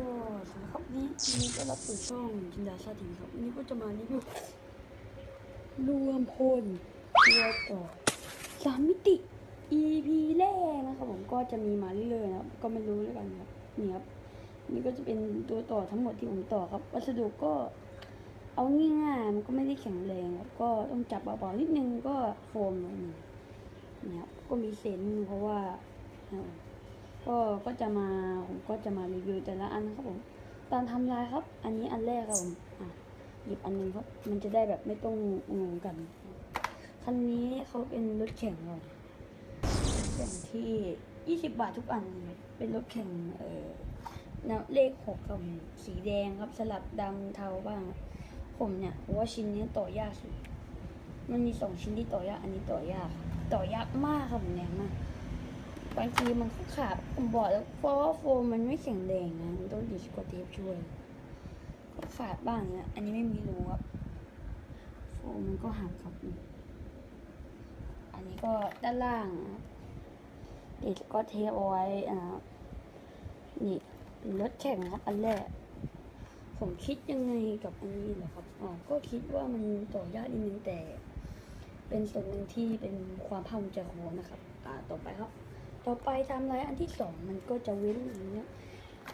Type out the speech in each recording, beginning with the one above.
สวัสดีครับนี่นี่ก็รับสู่ช่องจินดาชาติครับนนี้ก็จะมารีวิวรวมพลตัวต่อสามมิติ EP แรกนะครับผมก็จะมีมาเรื่อยๆนะครับก็ไม่รู้แล้วกันครับนี่ครับนี่ก็จะเป็นตัวต่อทั้งหมดที่ผมต่อครับ วัสดุก็เอาง่ายๆมันก็ไม่ได้แข็งแรงครับก็ต้องจับเบาๆนิดนึงก็โฟมหน่อยหนึงนี่ครับก็มีเซนเพราะว่านะ ก็ก็จะมาผมก็จะมารีวิวแต่ละอันครับผม ตามทำลายครับ อันนี้อันแรกครับผมอะหยิบอันนึงครับ มันจะได้แบบไม่ต้องงงกัน คันนี้เขาเป็นรถแข่งเราแข่งที่ 20 บาททุกอัน เป็นรถแข่งเออนวเลขหกครับสีแดงครับสลับดำเทาบ้าง ผมเนี่ยผมว่าชิ้นนี้ต่อยากสุด มันมีสองชิ้นที่ต่อยาก อันนี้ต่อยาก ต่อยากมากครับผมแรงมาก บางทีมันก็ขาดผมบอกแล้วเพราะว่าโฟมมันไม่แข็งแรงนะมันต้องดิสกอเทปช่วยก็ขาดบ้างนะอันนี้ไม่มีรูครับโฟมมันก็หักครับ อันนี้ก็ด้านล่างนะครับดิสกอเทปเอาไว้อ่านี่รถแข่งครับ อันแรกผมคิดยังไงกับอันนี้เหรอครับอ๋อก็คิดว่ามันต่อยากนิดนึงแต่ เป็นส่วนหนึ่งที่เป็นความภาคภูมิใจของผมนะครับ อ่าต่อไปครับ ต่อไปทำไรอันที่สองมันก็จะเว้นอย่างเงี้ย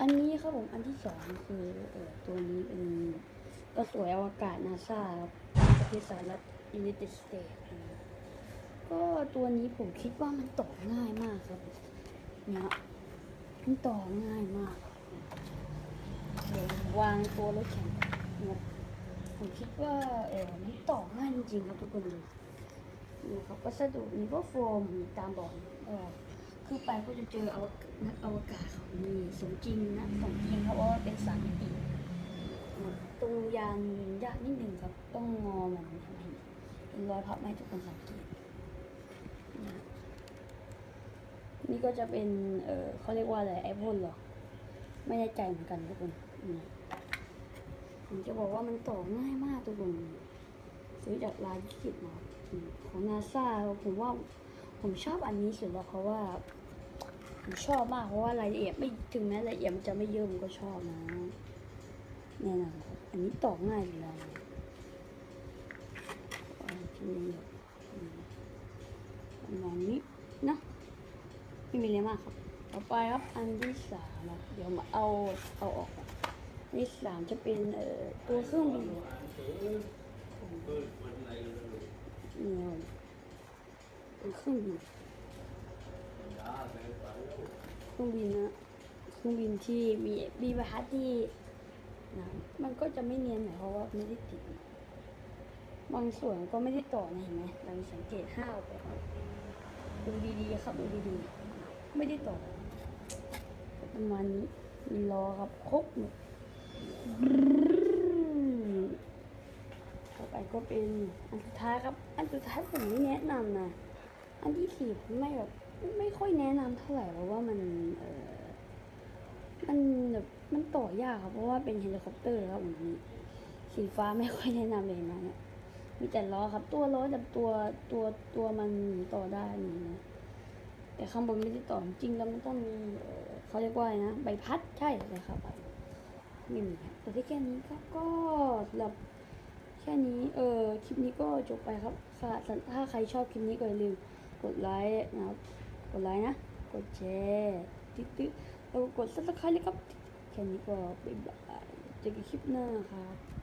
อันนี้ครับผมอันที่สองคือเออตัวนี้เป็นกระสวยอวกาศนาซาครับประเทศสหรัฐยูไนเต็ดสเตทก็ตัวนี้ผมคิดว่ามันต่อง่ายมากครับเนี่ยมันต่อง่ายมากเดววางตัวรถแข่งเนี่ยผมคิดว่าเออมันต่อง่ายจริงๆครับทุกคนดูนี่ครับวัสดุนี่ก็โฟมตามบอกเออ คือไปก็จะเจออวกาศนักอวกาศเขานี่สมจริงนะสมจริงเพราว่าเป็นสามมิติตรงยานยากนิดหนึ่งครับต้องงอมันทำไมเป็นรอยพับให้ทุกคนสังเกตนะนี่ก็จะเป็น เออเขาเรียกว่าอะไรไอพ่นหรอ ไม่แน่ใจเหมือนกันทุกคนผมจะบอกว่ามันต่อง่ายมากทุกคนซื้อจากร้านยี่สิบมาของนาซาผมว่า ผมชอบอันนี้สุดแล้วเพราะว่าผมชอบมากเพราะว่ารายละเอียดไม่ถึงแม้รายละเอียดมันจะไม่เยอะผมก็ชอบนะแน่นอนครับอันนี้ต่อง่ายอยู่แล้วอันที่นี่อืมประมาณนี้นะไม่มีอะไรมากครับ ต่อไปครับอันที่สามเดี๋ยวมาเอาเอาออกอันที่สามจะเป็นเอ่อตัวเครื่องบินนี่ครับเป็นเครื่องบินเครื่องบินนะเครื่องบินที่มีมีใบพัดที่นะมันก็จะไม่เนียนหมายความว่าไม่ได้ติด บางส่วนก็ไม่ได้ต่อนะเห็นไหมเราสังเกตห้าวไปครับดูดีๆครับดูดีๆ ไม่ได้ต่อประมาณนี้มีล้อครับครบหมดต่อไปก็เป็นอันสุดท้ายครับ อันสุดท้ายผมไม่แนะนำนะ อันที่สี่ผมไม่แบบไม่ค่อยแนะนำเท่าไหร่เพราะว่ามันเออมันแบบมันต่อยากครับเพราะว่าเป็นเฮลิคอปเตอร์ครับผมสีฟ้าไม่ค่อยแนะนำเลยนะเนี่ยมีแต่ล้อครับ ตัวล้อกับตัวตัวตัวมันต่อได้นี่นะแต่ข้างบนไม่ได้ต่อจริงแล้วมันต้องมีเขาเรียกว่านะใบพัดใช่เลยครับไม่มีครับแต่ที่แค่นี้ครับก็สำหรับแค่นี้เออคลิปนี้ก็จบไปครับค่ะถ้าใครชอบคลิปนี้ก็อย่าลืม กดไลค์นะครับ กดไลค์นะ กดแชร์ติ๊ดๆแล้วก็กดซับสไครต์เลยครับแค่นี้ก็บ๊ายบายเจอกันคลิปหน้าครับ